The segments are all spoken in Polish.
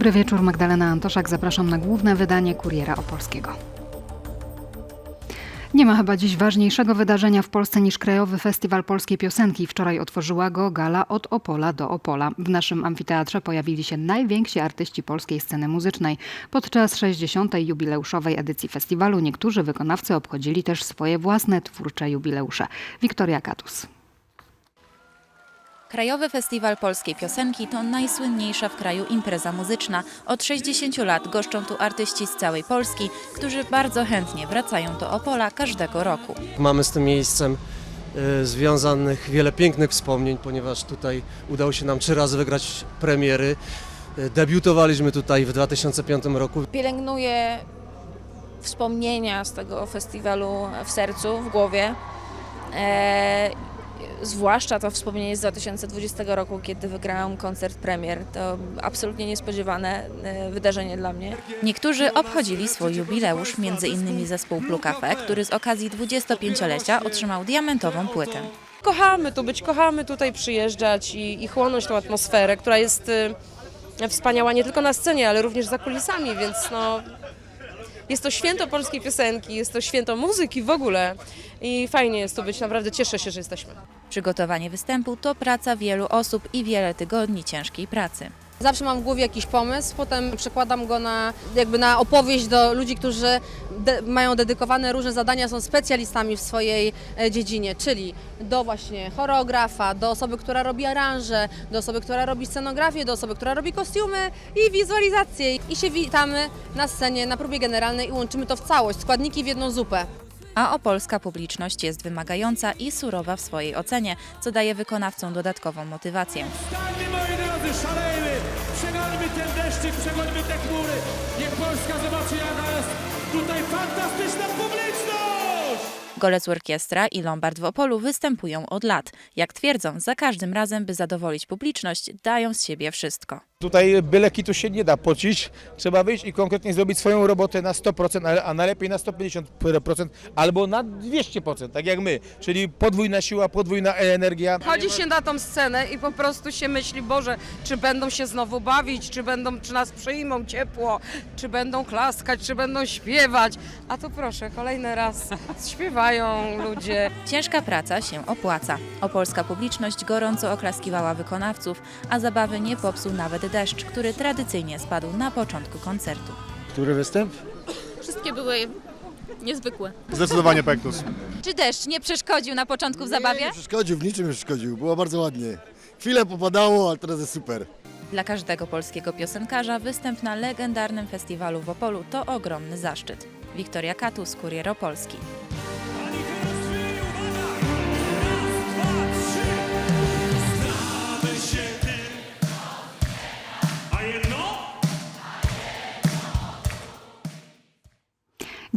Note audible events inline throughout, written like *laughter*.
Dobry wieczór, Magdalena Antoszak. Zapraszam na główne wydanie Kuriera Opolskiego. Nie ma chyba dziś ważniejszego wydarzenia w Polsce niż Krajowy Festiwal Polskiej Piosenki. Wczoraj otworzyła go gala od Opola do Opola. W naszym amfiteatrze pojawili się najwięksi artyści polskiej sceny muzycznej. Podczas 60. jubileuszowej edycji festiwalu niektórzy wykonawcy obchodzili też swoje własne twórcze jubileusze. Wiktoria Katus. Krajowy Festiwal Polskiej Piosenki to najsłynniejsza w kraju impreza muzyczna. Od 60 lat goszczą tu artyści z całej Polski, którzy bardzo chętnie wracają do Opola każdego roku. Mamy z tym miejscem y, związanych wiele pięknych wspomnień, ponieważ tutaj udało się nam trzy razy wygrać premiery. Y, Debiutowaliśmy tutaj w 2005 roku. pielęgnuję wspomnienia z tego festiwalu w sercu, w głowie. E, zwłaszcza to wspomnienie z 2020 roku, kiedy wygrałam koncert premier. To absolutnie niespodziewane e, wydarzenie dla mnie. Niektórzy obchodzili swój jubileusz, między innymi zespół Blue Cafe, który z okazji 25-lecia otrzymał diamentową płytę. Kochamy tu być, kochamy tutaj przyjeżdżać i, i chłonąć tą atmosferę, która jest y, wspaniała nie tylko na scenie, ale również za kulisami, więc no, jest to święto polskiej piosenki, jest to święto muzyki w ogóle i fajnie jest tu być, naprawdę cieszę się, że jesteśmy. Przygotowanie występu to praca wielu osób i wiele tygodni ciężkiej pracy. Zawsze mam w głowie jakiś pomysł, potem przekładam go na, jakby na opowieść do ludzi, którzy de- mają dedykowane różne zadania, są specjalistami w swojej e, dziedzinie, czyli do właśnie choreografa, do osoby, która robi aranże, do osoby, która robi scenografię, do osoby, która robi kostiumy i wizualizację. I się witamy na scenie, na próbie generalnej i łączymy to w całość, składniki w jedną zupę. A opolska publiczność jest wymagająca i surowa w swojej ocenie, co daje wykonawcom dodatkową motywację. Stańmy moi drodzy, szalejmy! Przegońmy ten deszczyk, przegońmy te chmury! Niech Polska zobaczy jaka jest tutaj fantastyczna publiczność! Golec Orkiestra i Lombard w Opolu występują od lat. Jak twierdzą, za każdym razem, by zadowolić publiczność, dają z siebie wszystko. Tutaj byle kitu się nie da pocić, trzeba wyjść i konkretnie zrobić swoją robotę na 100%, ale- a najlepiej na 150% albo na 200%, tak jak my, czyli podwójna siła, podwójna energia. Chodzi się na tą scenę i po prostu się myśli, Boże, czy będą się znowu bawić, czy będą, czy nas przyjmą ciepło, czy będą klaskać, czy będą śpiewać. A tu proszę, kolejny raz śpiewają ludzie. Ciężka praca się opłaca. Opolska publiczność gorąco oklaskiwała wykonawców, a zabawy nie popsuł nawet deszcz, który tradycyjnie spadł na początku koncertu. Który występ? Wszystkie były niezwykłe. Zdecydowanie Pektus. Czy deszcz nie przeszkodził na początku w zabawie? Nie przeszkodził, w niczym nie przeszkodził. Było bardzo ładnie. Chwilę popadało, ale teraz jest super. Dla każdego polskiego piosenkarza występ na legendarnym festiwalu w Opolu to ogromny zaszczyt. Wiktoria Katus, Kurier Opolski.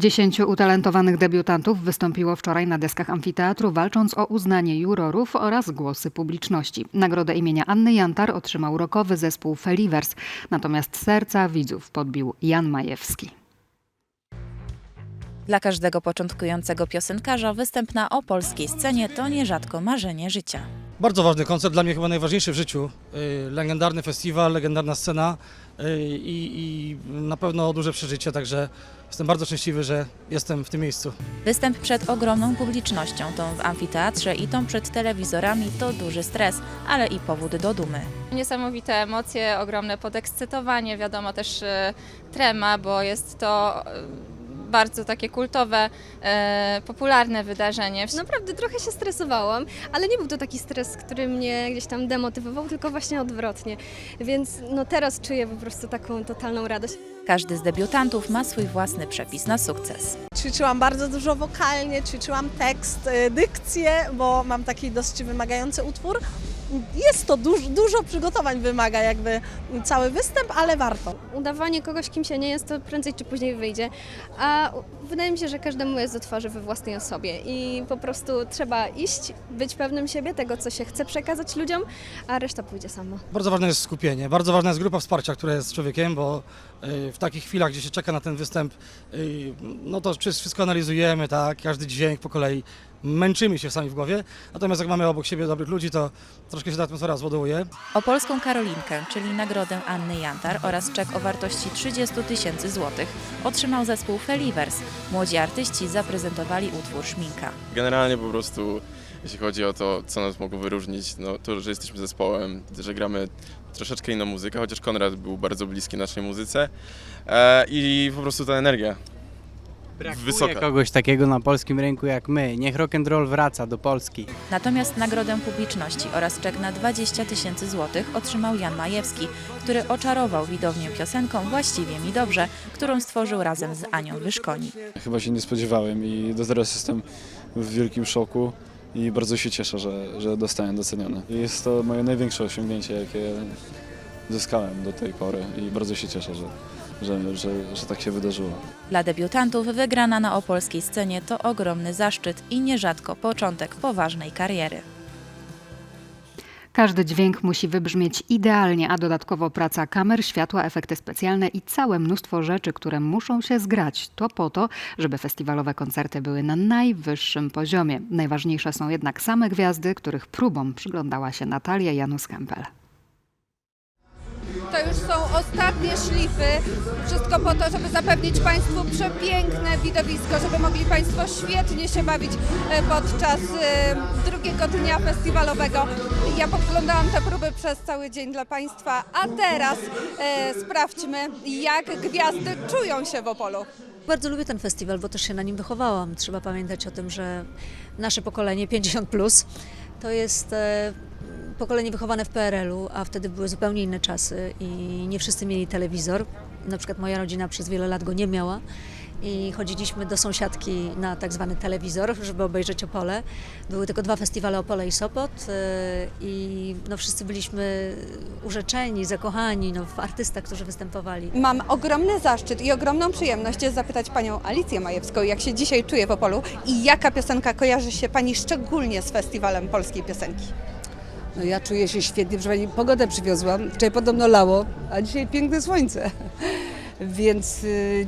Dziesięciu utalentowanych debiutantów wystąpiło wczoraj na deskach amfiteatru, walcząc o uznanie jurorów oraz głosy publiczności. Nagrodę imienia Anny Jantar otrzymał rokowy zespół Felivers, natomiast serca widzów podbił Jan Majewski. Dla każdego początkującego piosenkarza występ na opolskiej scenie to nierzadko marzenie życia. Bardzo ważny koncert, dla mnie chyba najważniejszy w życiu. Y, Legendarny festiwal, legendarna scena y, i, i na pewno duże przeżycie, także jestem bardzo szczęśliwy, że jestem w tym miejscu. Występ przed ogromną publicznością, tą w amfiteatrze i tą przed telewizorami to duży stres, ale i powód do dumy. Niesamowite emocje, ogromne podekscytowanie, wiadomo też e, trema, bo jest to e, bardzo takie kultowe, e, popularne wydarzenie. Naprawdę trochę się stresowałam, ale nie był to taki stres, który mnie gdzieś tam demotywował, tylko właśnie odwrotnie. Więc no teraz czuję po prostu taką totalną radość. Każdy z debiutantów ma swój własny przepis na sukces. Ćwiczyłam bardzo dużo wokalnie, ćwiczyłam tekst, y, dykcję, bo mam taki dosyć wymagający utwór. Jest to dużo, dużo przygotowań wymaga jakby cały występ, ale warto. Udawanie kogoś, kim się nie jest, to prędzej czy później wyjdzie. A wydaje mi się, że każdemu jest do twarzy we własnej osobie i po prostu trzeba iść, być pewnym siebie, tego, co się chce przekazać ludziom, a reszta pójdzie sama. Bardzo ważne jest skupienie, bardzo ważna jest grupa wsparcia, która jest z człowiekiem, bo y, w takich chwilach, gdzie się czeka na ten występ, y, no to wszystko analizujemy, tak, każdy dźwięk po kolei, męczymy się sami w głowie, natomiast jak mamy obok siebie dobrych ludzi, to troszkę się ta atmosfera zładowuje. Opolską Karolinkę, czyli nagrodę Anny Jantar oraz czek o wartości 30 tysięcy złotych otrzymał zespół Felivers. Młodzi artyści zaprezentowali utwór Szminka. Generalnie po prostu, jeśli chodzi o to, co nas mogło wyróżnić, no to, że jesteśmy zespołem, że gramy troszeczkę inną muzykę, chociaż Konrad był bardzo bliski naszej muzyce e, i po prostu ta energia. Brakuje Wysoka. kogoś takiego na polskim rynku jak my. Niech rock and roll wraca do Polski. Natomiast nagrodę publiczności oraz czek na 20 tysięcy złotych otrzymał Jan Majewski, który oczarował widownię piosenką Właściwie mi dobrze, którą stworzył razem z Anią Wyszkoni. Chyba się nie spodziewałem i do teraz jestem w wielkim szoku i bardzo się cieszę, że, że dostałem docenione. Jest to moje największe osiągnięcie, jakie zyskałem do tej pory i bardzo się cieszę, że, że, że, że tak się wydarzyło. Dla debiutantów wygrana na opolskiej scenie to ogromny zaszczyt i nierzadko początek poważnej kariery. Każdy dźwięk musi wybrzmieć idealnie, a dodatkowo praca kamer, światła, efekty specjalne i całe mnóstwo rzeczy, które muszą się zgrać. To po to, żeby festiwalowe koncerty były na najwyższym poziomie. Najważniejsze są jednak same gwiazdy, których próbom przyglądała się Natalia Janus-Kempel. Już są ostatnie szlify. Wszystko po to, żeby zapewnić Państwu przepiękne widowisko, żeby mogli Państwo świetnie się bawić e, podczas e, drugiego dnia festiwalowego. Ja podglądałam te próby przez cały dzień dla Państwa, a teraz e, sprawdźmy, jak gwiazdy czują się w Opolu. Bardzo lubię ten festiwal, bo też się na nim wychowałam. Trzeba pamiętać o tym, że nasze pokolenie 50 plus to jest pokolenie wychowane w PRL-u, a wtedy były zupełnie inne czasy i nie wszyscy mieli telewizor. Na przykład moja rodzina przez wiele lat go nie miała. I chodziliśmy do sąsiadki na tak zwany telewizor, żeby obejrzeć Opole. Były tylko dwa festiwale Opole i Sopot e, i no, wszyscy byliśmy urzeczeni, zakochani no, w artystach, którzy występowali. Mam ogromny zaszczyt i ogromną przyjemność zapytać Panią Alicję Majewską, jak się dzisiaj czuje w Opolu i jaka piosenka kojarzy się Pani szczególnie z festiwalem polskiej piosenki. No ja czuję się świetnie, proszę Pani, pogodę przywiozłam. Wczoraj podobno lało, a dzisiaj piękne słońce. *laughs* Więc y,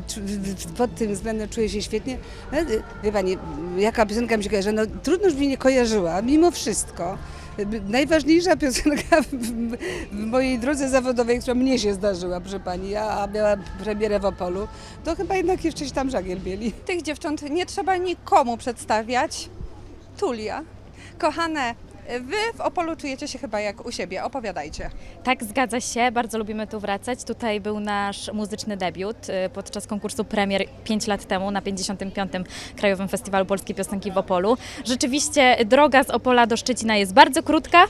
pod tym względem czuję się świetnie. Y, Wie Pani, jaka piosenka mi się kojarzy? No trudno, żeby mi nie kojarzyła, mimo wszystko. Y, Najważniejsza piosenka w, mojej drodze zawodowej, która mnie się zdarzyła, proszę Pani, ja a miała premierę w Opolu, to chyba jednak jeszcze się tam żagiel bieli. Tych dziewcząt nie trzeba nikomu przedstawiać. Tulia. Kochane, Wy w Opolu czujecie się chyba jak u siebie. Opowiadajcie. Tak, zgadza się. Bardzo lubimy tu wracać. Tutaj był nasz muzyczny debiut y, podczas konkursu premier 5 lat temu na 55. Krajowym Festiwalu Polskiej Piosenki w Opolu. Rzeczywiście droga z Opola do Szczecina jest bardzo krótka *laughs*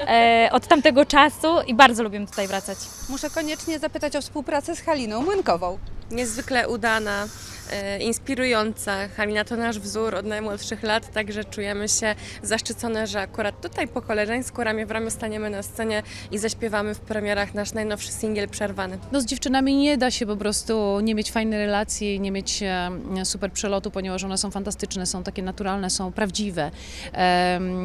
e, od tamtego czasu i bardzo lubimy tutaj wracać. Muszę koniecznie zapytać o współpracę z Haliną Młynkową. Niezwykle udana, e, inspirująca. Halina to nasz wzór od najmłodszych lat, także czujemy się zaszczycone, że akurat tutaj po koleżeńsku ramię w ramię staniemy na scenie i zaśpiewamy w premierach nasz najnowszy singiel Przerwany. No z dziewczynami nie da się po prostu nie mieć fajnej relacji, nie mieć e, super przelotu, ponieważ one są fantastyczne, są takie naturalne, są prawdziwe,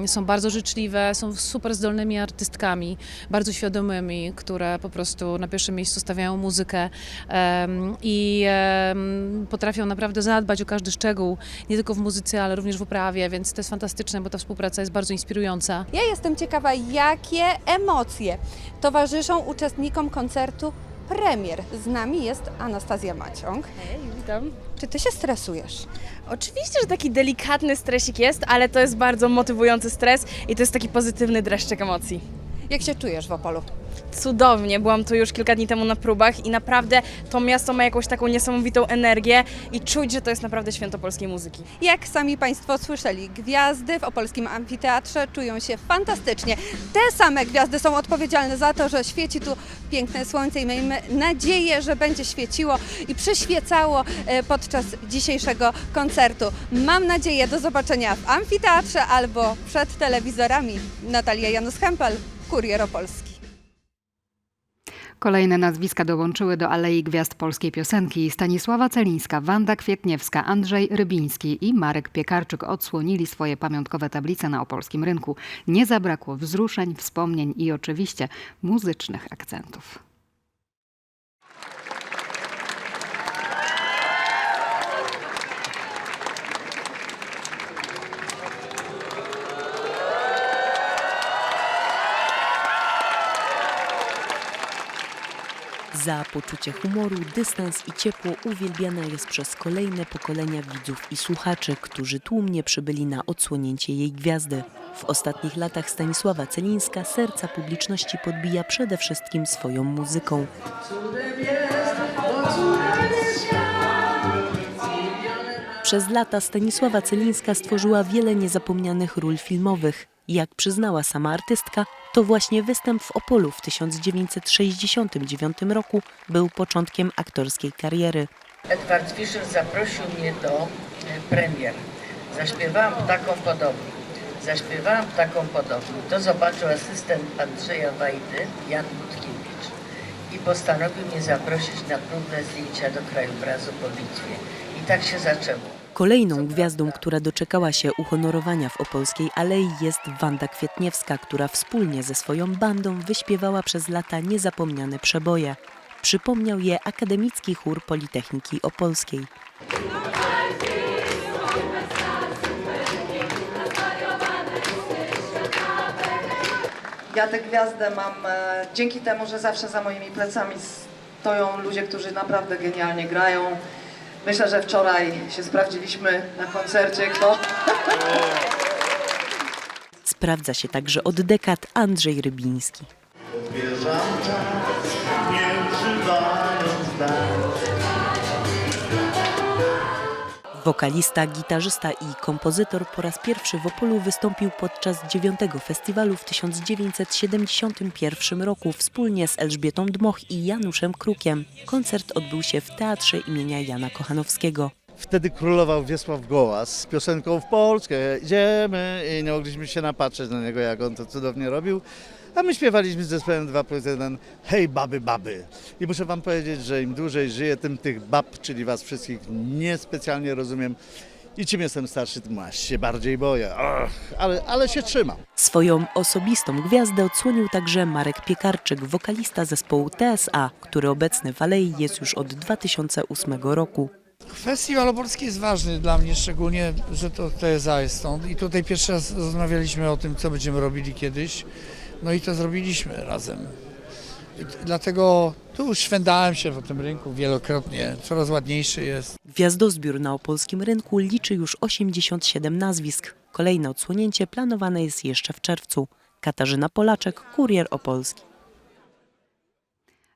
są bardzo życzliwe, są super zdolnymi artystkami, bardzo świadomymi, które po prostu na pierwszym miejscu stawiają muzykę em, i potrafią naprawdę zadbać o każdy szczegół, nie tylko w muzyce, ale również w uprawie, więc to jest fantastyczne, bo ta współpraca jest bardzo inspirująca. Ja jestem ciekawa, jakie emocje towarzyszą uczestnikom koncertu premier. Z nami jest Anastazja Maciąg. Hej, witam. Czy ty się stresujesz? Oczywiście, że taki delikatny stresik jest, ale to jest bardzo motywujący stres i to jest taki pozytywny dreszczyk emocji. Jak się czujesz w Opolu? Cudownie, byłam tu już kilka dni temu na próbach i naprawdę to miasto ma jakąś taką niesamowitą energię i czuć, że to jest naprawdę święto polskiej muzyki. Jak sami Państwo słyszeli, gwiazdy w opolskim amfiteatrze czują się fantastycznie. Te same gwiazdy są odpowiedzialne za to, że świeci tu piękne słońce i miejmy nadzieję, że będzie świeciło i przyświecało e, podczas dzisiejszego koncertu. Mam nadzieję do zobaczenia w amfiteatrze albo przed telewizorami. Natalia Janus-Hempel, Kurier Opolski. Kolejne nazwiska dołączyły do Alei Gwiazd Polskiej Piosenki. Stanisława Celińska, Wanda Kwietniewska, Andrzej Rybiński i Marek Piekarczyk odsłonili swoje pamiątkowe tablice na opolskim rynku. Nie zabrakło wzruszeń, wspomnień i oczywiście muzycznych akcentów. Za poczucie humoru, dystans i ciepło uwielbiana jest przez kolejne pokolenia widzów i słuchaczy, którzy tłumnie przybyli na odsłonięcie jej gwiazdy. W ostatnich latach Stanisława Celińska serca publiczności podbija przede wszystkim swoją muzyką. Przez lata Stanisława Celińska stworzyła wiele niezapomnianych ról filmowych. Jak przyznała sama artystka, to właśnie występ w Opolu w 1969 roku był początkiem aktorskiej kariery. Edward Fischer zaprosił mnie do e, premier. Zaśpiewałam taką podobną. Zaśpiewałam taką podobną. To zobaczył asystent Andrzeja Wajdy, Jan Budkiewicz i postanowił mnie zaprosić na próbne zdjęcia do krajobrazu po bitwie. I tak się zaczęło. Kolejną gwiazdą, która doczekała się uhonorowania w Opolskiej Alei jest Wanda Kwietniewska, która wspólnie ze swoją bandą wyśpiewała przez lata niezapomniane przeboje. Przypomniał je Akademicki Chór Politechniki Opolskiej. Ja tę gwiazdę mam e, dzięki temu, że zawsze za moimi plecami stoją ludzie, którzy naprawdę genialnie grają. Myślę, że wczoraj się sprawdziliśmy na koncercie, kto... Sprawdza się także od dekad Andrzej Rybiński. Odbierzam czas, Wokalista, gitarzysta i kompozytor po raz pierwszy w Opolu wystąpił podczas dziewiątego festiwalu w 1971 roku wspólnie z Elżbietą Dmoch i Januszem Krukiem. Koncert odbył się w Teatrze imienia Jana Kochanowskiego. Wtedy królował Wiesław Gołas z piosenką w Polskę idziemy i nie mogliśmy się napatrzeć na niego, jak on to cudownie robił. A my śpiewaliśmy z zespołem 2 plus 1 Hej baby, baby. I muszę wam powiedzieć, że im dłużej żyję, tym tych bab, czyli was wszystkich, niespecjalnie rozumiem. I czym jestem starszy, tym aż się bardziej boję. Och, ale, ale się trzymam. Swoją osobistą gwiazdę odsłonił także Marek Piekarczyk, wokalista zespołu TSA, który obecny w Alei jest już od 2008 roku. Festiwal Opolski jest ważny dla mnie, szczególnie, że to TSA jest stąd i tutaj pierwszy raz rozmawialiśmy o tym, co będziemy robili kiedyś, no i to zrobiliśmy razem. I dlatego tu szwendałem się po tym rynku wielokrotnie, coraz ładniejszy jest. Gwiazdozbiór na opolskim rynku liczy już 87 nazwisk. Kolejne odsłonięcie planowane jest jeszcze w czerwcu. Katarzyna Polaczek, Kurier Opolski.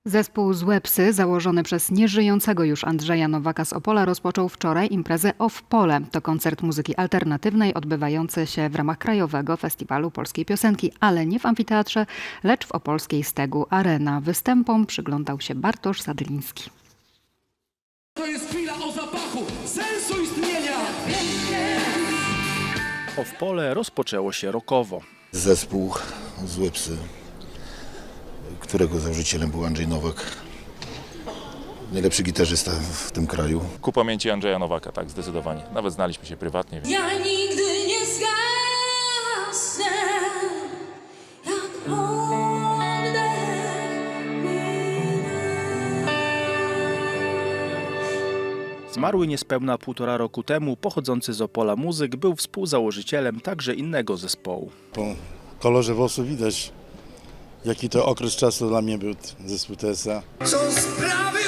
Zespół Złe Psy, założony przez nieżyjącego już Andrzeja Nowaka z Opola, rozpoczął wczoraj imprezę Off Pole. To koncert muzyki alternatywnej odbywający się w ramach Krajowego Festiwalu Polskiej Piosenki, ale nie w amfiteatrze, lecz w opolskiej Stegu Arena. Występom przyglądał się Bartosz Sadliński. To jest chwila o zapachu sensu istnienia. O w pole rozpoczęło się rokowo. Zespół Złe Psy, którego założycielem był Andrzej Nowak. Najlepszy gitarzysta w tym kraju. Ku pamięci Andrzeja Nowaka, tak, zdecydowanie. Nawet znaliśmy się prywatnie. Ja nigdy nie zgasnę, jak oddech Zmarły niespełna półtora roku temu pochodzący z Opola muzyk był współzałożycielem także innego zespołu. Po kolorze włosów widać, jaki to okres czasu dla mnie był zespół TSA. Są sprawy,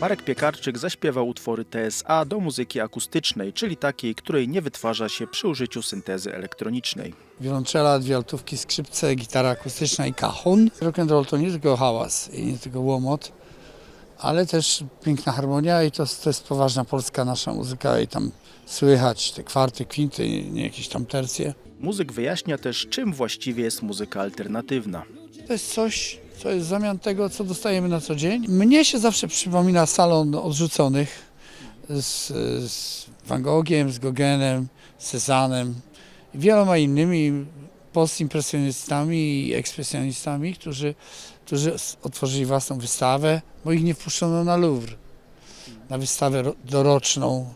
Marek Piekarczyk zaśpiewał utwory TSA do muzyki akustycznej, czyli takiej, której nie wytwarza się przy użyciu syntezy elektronicznej. Wiolonczela, dwie altówki, skrzypce, gitara akustyczna i kahun. Rock and roll to nie tylko hałas i nie tylko łomot, ale też piękna harmonia i to, to jest poważna polska nasza muzyka i tam słychać te kwarty, kwinty, nie jakieś tam tercje. Muzyk wyjaśnia też, czym właściwie jest muzyka alternatywna. To jest coś, co jest zamian tego, co dostajemy na co dzień. Mnie się zawsze przypomina salon odrzuconych z, z Van Gogiem, z Gogenem, z Cezanem i wieloma innymi postimpresjonistami i ekspresjonistami, którzy, którzy otworzyli własną wystawę, bo ich nie wpuszczono na Louvre, na wystawę ro- doroczną.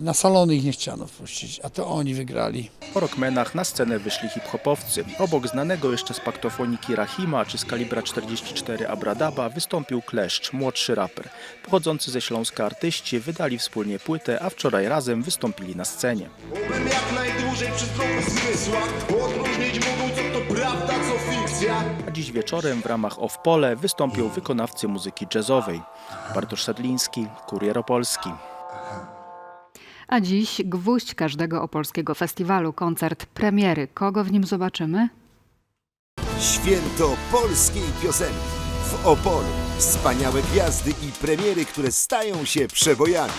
Na salony ich nie chciano wpuścić, a to oni wygrali. Po rockmenach na scenę wyszli hip-hopowcy. Obok znanego jeszcze z paktofoniki Rahima czy z kalibra 44 Abradaba wystąpił Kleszcz, młodszy raper. Pochodzący ze Śląska artyści wydali wspólnie płytę, a wczoraj razem wystąpili na scenie. Bym jak najdłużej przy zdrowych zmysłach Odróżnić mógł co to prawda, co fikcja A dziś wieczorem w ramach Off Pole wystąpią wykonawcy muzyki jazzowej. Bartosz Sedliński, Kurier Opolski. A dziś gwóźdź każdego opolskiego festiwalu, koncert premiery. Kogo w nim zobaczymy? Święto polskiej piosenki. W Opolu wspaniałe gwiazdy i premiery, które stają się przebojami.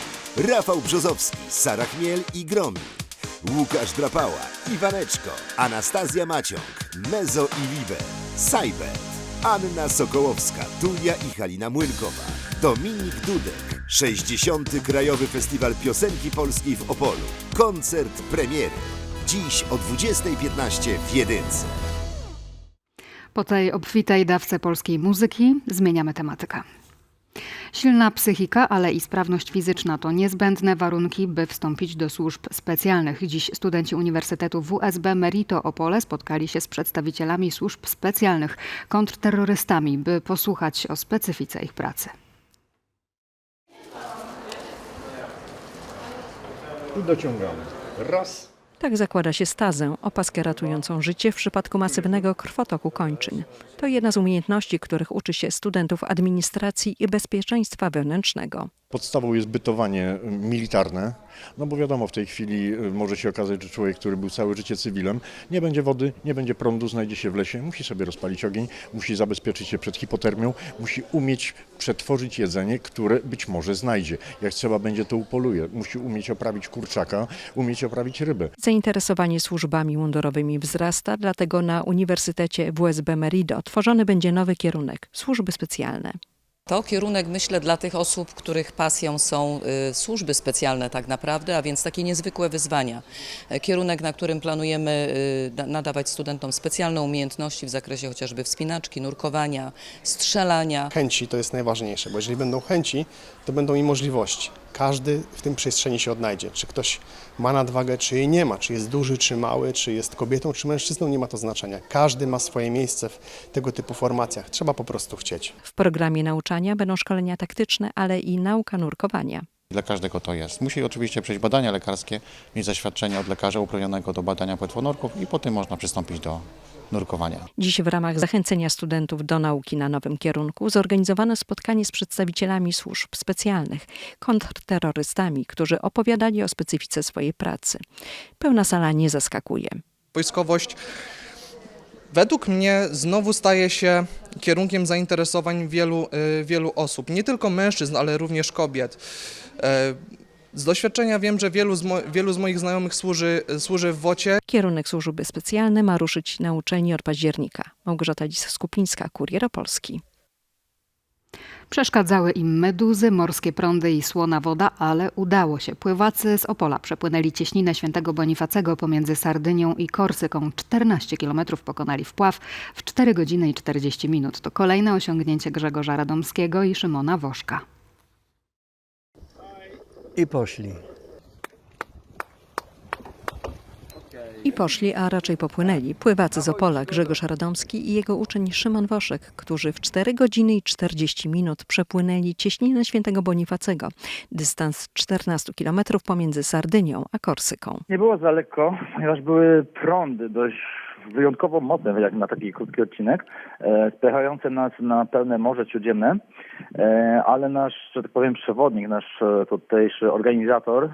Rafał Brzozowski, Sara Chmiel i Gromi. Łukasz Drapała, Iwaneczko, Anastazja Maciąg, Mezo i Libe, Sajbet, Anna Sokołowska, Tulia i Halina Młynkowa, Dominik Dudek, 60. Krajowy Festiwal Piosenki Polskiej w Opolu. Koncert premiery. Dziś o 20.15 w Jedynce. Po tej obfitej dawce polskiej muzyki zmieniamy tematykę. Silna psychika, ale i sprawność fizyczna to niezbędne warunki, by wstąpić do służb specjalnych. Dziś studenci Uniwersytetu WSB Merito Opole spotkali się z przedstawicielami służb specjalnych, kontrterrorystami, by posłuchać o specyfice ich pracy. I dociągamy. Raz. Tak zakłada się stazę, opaskę ratującą życie w przypadku masywnego krwotoku kończyn. To jedna z umiejętności, których uczy się studentów administracji i bezpieczeństwa wewnętrznego. Podstawą jest bytowanie y, militarne, no bo wiadomo, w tej chwili y, może się okazać, że człowiek, który był całe życie cywilem, nie będzie wody, nie będzie prądu, znajdzie się w lesie, musi sobie rozpalić ogień, musi zabezpieczyć się przed hipotermią, musi umieć przetworzyć jedzenie, które być może znajdzie. Jak trzeba będzie, to upoluje. Musi umieć oprawić kurczaka, umieć oprawić rybę. Zainteresowanie służbami mundurowymi wzrasta, dlatego na Uniwersytecie WSB Merido tworzony będzie nowy kierunek służby specjalne. To kierunek, myślę, dla tych osób, których pasją są y, służby specjalne tak naprawdę, a więc takie niezwykłe wyzwania. E, Kierunek, na którym planujemy y, na- nadawać studentom specjalne umiejętności w zakresie chociażby wspinaczki, nurkowania, strzelania. Chęci to jest najważniejsze, bo jeżeli będą chęci, to będą i możliwości. Każdy w tym przestrzeni się odnajdzie. Czy ktoś ma nadwagę, czy jej nie ma, czy jest duży, czy mały, czy jest kobietą, czy mężczyzną, nie ma to znaczenia. Każdy ma swoje miejsce w tego typu formacjach. Trzeba po prostu chcieć. W programie nauczania będą szkolenia taktyczne, ale i nauka nurkowania. Dla każdego to jest. Musi oczywiście przejść badania lekarskie, mieć zaświadczenie od lekarza uprawnionego do badania płetwonurków i potem można przystąpić do nurkowania. Dziś w ramach zachęcenia studentów do nauki na nowym kierunku zorganizowano spotkanie z przedstawicielami służb specjalnych, kontrterrorystami, którzy opowiadali o specyfice swojej pracy. Pełna sala nie zaskakuje. Wojskowość według mnie znowu staje się kierunkiem zainteresowań wielu, y, wielu osób, nie tylko mężczyzn, ale również kobiet. Z doświadczenia wiem, że wielu z, mo- wielu z moich znajomych służy, służy w WOcie. Kierunek służby specjalne ma ruszyć na uczelni od października. Małgorzata Lis-Skupińska, Kurier Opolski. Przeszkadzały im meduzy, morskie prądy i słona woda, ale udało się. Pływacy z Opola przepłynęli cieśninę świętego Bonifacego pomiędzy Sardynią i Korsyką. 14 kilometrów pokonali wpław w 4 godziny i 40 minut. To kolejne osiągnięcie Grzegorza Radomskiego i Szymona Woszka. I poszli. I poszli, a raczej popłynęli pływacy z Opola Grzegorz Radomski i jego uczeń Szymon Woszek, którzy w 4 godziny i 40 minut przepłynęli cieśninę świętego Bonifacego. Dystans 14 kilometrów pomiędzy Sardynią a Korsyką. Nie było za lekko, ponieważ były prądy dość wyjątkowo mocne jak na taki krótki odcinek, e, spychające nas na pełne Morze Śródziemne, e, ale nasz, że tak powiem, przewodnik, nasz e, tutejszy organizator, e,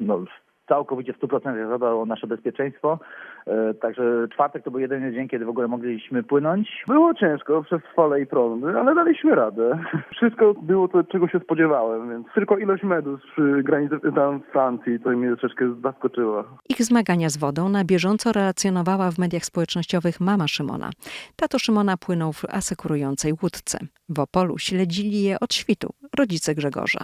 no, całkowicie w 100% zadbał o nasze bezpieczeństwo. E, Także czwartek to był jedyny dzień, kiedy w ogóle mogliśmy płynąć. Było ciężko przez fale i prądy, ale daliśmy radę. *laughs* Wszystko było to, czego się spodziewałem, więc tylko ilość medus przy granicy tam w Francji, to mnie troszeczkę zaskoczyło. Ich zmagania z wodą na bieżąco relacjonowała w mediach społecznościowych mama Szymona. Tato Szymona płynął w asekurującej łódce. W Opolu śledzili je od świtu rodzice Grzegorza.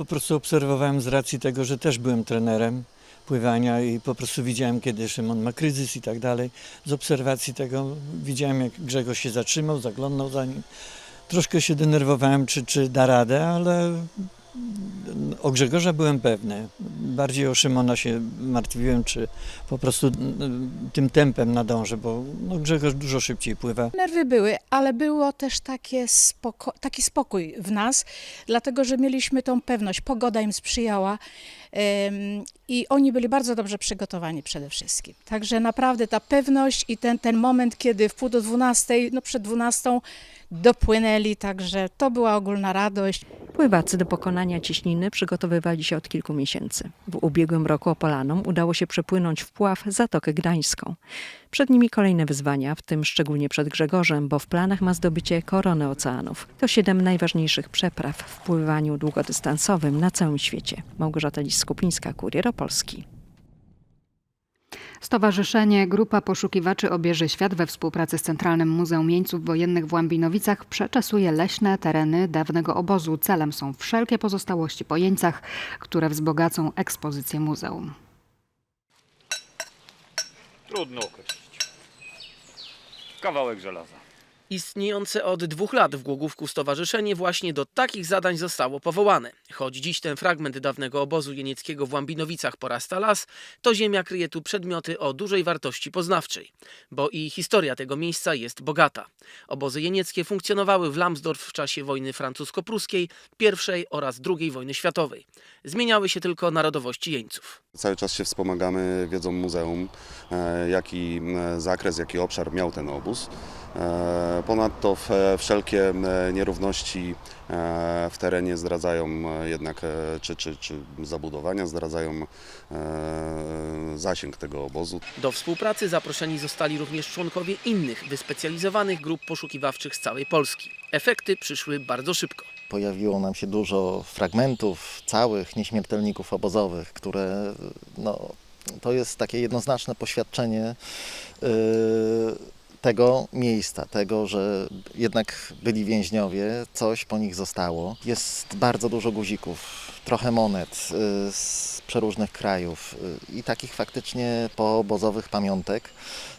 Po prostu obserwowałem z racji tego, że też byłem trenerem pływania i po prostu widziałem, kiedy Szymon ma kryzys i tak dalej. Z obserwacji tego widziałem, jak Grzegorz się zatrzymał, zaglądał za nim. Troszkę się denerwowałem, czy, czy da radę, ale o Grzegorza byłem pewny. Bardziej o Szymona się martwiłem, czy po prostu tym tempem nadążę, bo no, Grzegorz dużo szybciej pływa. Nerwy były, ale było też takie spoko- taki spokój w nas, dlatego że mieliśmy tą pewność, pogoda im sprzyjała em, i oni byli bardzo dobrze przygotowani przede wszystkim. Także naprawdę ta pewność i ten, ten moment, kiedy w pół do dwunastej, no przed dwunastą dopłynęli, także to była ogólna radość. Pływacy do pokonania ciśniny przygotowywali się od kilku miesięcy. W ubiegłym roku Opolanom udało się przepłynąć w pław Zatokę Gdańską. Przed nimi kolejne wyzwania, w tym szczególnie przed Grzegorzem, bo w planach ma zdobycie korony oceanów. To siedem najważniejszych przepraw w pływaniu długodystansowym na całym świecie. Małgorzata Lis-Skupińska, Kurier Opolski. Stowarzyszenie Grupa Poszukiwaczy Obieży Świat we współpracy z Centralnym Muzeum Jeńców Wojennych w Łambinowicach przeczesuje leśne tereny dawnego obozu. Celem są wszelkie pozostałości po jeńcach, które wzbogacą ekspozycję muzeum. Trudno określić. Kawałek żelaza. Istniejące od dwóch lat w Głogówku stowarzyszenie właśnie do takich zadań zostało powołane. Choć dziś ten fragment dawnego obozu jenieckiego w Łambinowicach porasta las, to ziemia kryje tu przedmioty o dużej wartości poznawczej, bo i historia tego miejsca jest bogata. Obozy jenieckie funkcjonowały w Lambsdorff w czasie wojny francusko-pruskiej, pierwszej oraz II wojny światowej. Zmieniały się tylko narodowości jeńców. Cały czas się wspomagamy wiedzą muzeum, e, jaki e, zakres, jaki obszar miał ten obóz. E, Ponadto wszelkie nierówności w terenie zdradzają jednak, czy, czy, czy zabudowania, zdradzają zasięg tego obozu. Do współpracy zaproszeni zostali również członkowie innych wyspecjalizowanych grup poszukiwawczych z całej Polski. Efekty przyszły bardzo szybko. Pojawiło nam się dużo fragmentów całych nieśmiertelników obozowych, które no, to jest takie jednoznaczne poświadczenie yy, tego miejsca, tego, że jednak byli więźniowie, coś po nich zostało. Jest bardzo dużo guzików, trochę monet yy, z przeróżnych krajów yy, i takich faktycznie poobozowych pamiątek.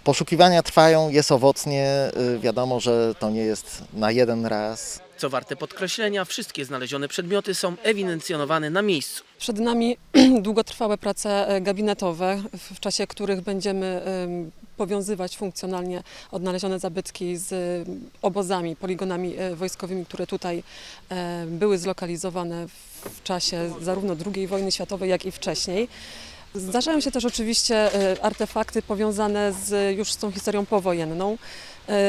Poszukiwania trwają, jest owocnie, yy, wiadomo, że to nie jest na jeden raz. Co warte podkreślenia, wszystkie znalezione przedmioty są ewidencjonowane na miejscu. Przed nami *clears throat* długotrwałe prace e, gabinetowe, w czasie których będziemy em, powiązywać funkcjonalnie odnalezione zabytki z obozami, poligonami e, wojskowymi, które tutaj były zlokalizowane w czasie zarówno II wojny światowej, jak i wcześniej. Zdarzają się też oczywiście e, artefakty powiązane z, już z tą historią powojenną.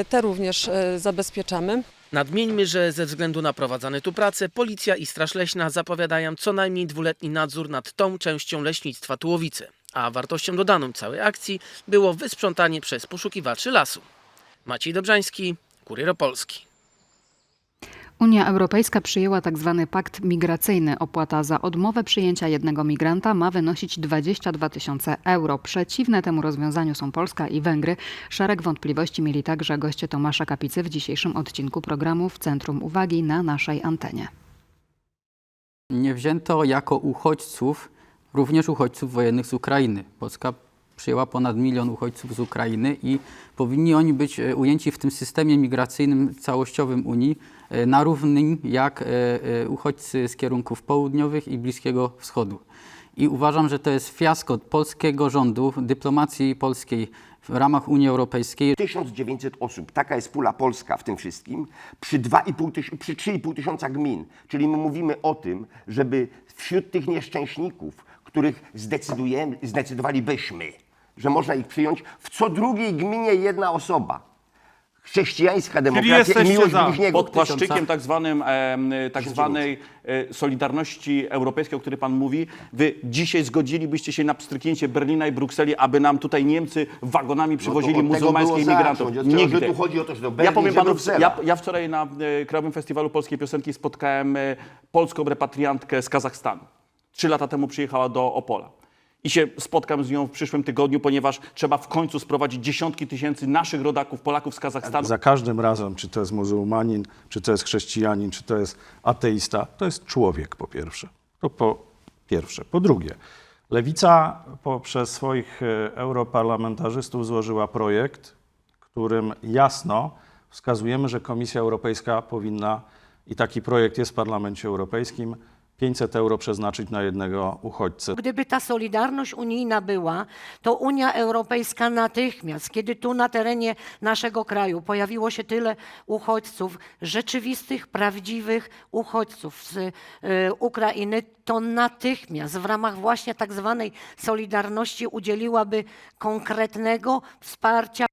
Te również zabezpieczamy. Nadmieńmy, że ze względu na prowadzone tu prace, policja i Straż Leśna zapowiadają co najmniej dwuletni nadzór nad tą częścią leśnictwa Tułowice. A wartością dodaną całej akcji było wysprzątanie przez poszukiwaczy lasu. Maciej Dobrzański, Kurier Opolski. Unia Europejska przyjęła tzw. pakt migracyjny. Opłata za odmowę przyjęcia jednego migranta ma wynosić 22 tysiące euro. Przeciwne temu rozwiązaniu są Polska i Węgry. Szereg wątpliwości mieli także goście Tomasza Kapicy w dzisiejszym odcinku programu w Centrum Uwagi na naszej antenie. nie wzięto jako uchodźców również uchodźców wojennych z Ukrainy. Polska przyjęła ponad milion uchodźców z Ukrainy i powinni oni być e, ujęci w tym systemie migracyjnym całościowym Unii e, na równi jak e, uchodźcy z kierunków południowych i Bliskiego Wschodu. I uważam, że to jest fiasko polskiego rządu, dyplomacji polskiej w ramach Unii Europejskiej. 1900 osób, taka jest pula polska w tym wszystkim, przy, 2,5 tyś- przy 3,5 tysiąca gmin. Czyli my mówimy o tym, żeby wśród tych nieszczęśników, których zdecydujemy, zdecydowalibyśmy że można ich przyjąć. W co drugiej gminie jedna osoba. Chrześcijańska demokracja i jesteście miłość za, bliźniego. pod płaszczykiem tak, zwanym, em, tak zwanej e, Solidarności Europejskiej, o której Pan mówi. Wy dzisiaj zgodzilibyście się na pstryknięcie Berlina i Brukseli, aby nam tutaj Niemcy wagonami przywozili No od tego muzułmańskich było imigrantów. zacząć, od tego, że Nigdy. tu chodzi o to, że do ja Berlin, powiem że Panu, Bruksela. ja, ja wczoraj na e, Krajowym Festiwalu Polskiej Piosenki spotkałem e, polską repatriantkę z Kazachstanu. Trzy lata temu przyjechała do Opola. I się spotkam z nią w przyszłym tygodniu, ponieważ trzeba w końcu sprowadzić dziesiątki tysięcy naszych rodaków, Polaków z Kazachstanu. Za każdym razem, czy to jest muzułmanin, czy to jest chrześcijanin, czy to jest ateista, to jest człowiek po pierwsze. To po pierwsze. Po drugie, Lewica poprzez swoich e, europarlamentarzystów złożyła projekt, którym jasno wskazujemy, że Komisja Europejska powinna, i taki projekt jest w Parlamencie Europejskim, 500 euro przeznaczyć na jednego uchodźcę. Gdyby ta solidarność unijna była, to Unia Europejska natychmiast, kiedy tu na terenie naszego kraju pojawiło się tyle uchodźców, rzeczywistych, prawdziwych uchodźców z y, Ukrainy, to natychmiast w ramach właśnie tak zwanej solidarności udzieliłaby konkretnego wsparcia.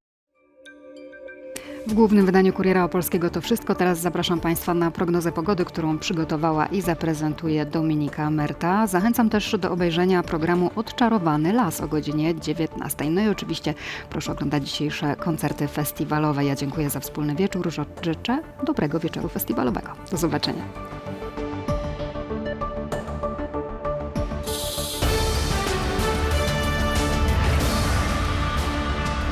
W głównym wydaniu Kuriera Opolskiego to wszystko. Teraz zapraszam Państwa na prognozę pogody, którą przygotowała i zaprezentuje Dominika Merta. Zachęcam też do obejrzenia programu Odczarowany Las o godzinie 19. No i oczywiście proszę oglądać dzisiejsze koncerty festiwalowe. Ja dziękuję za wspólny wieczór. Życzę dobrego wieczoru festiwalowego. Do zobaczenia.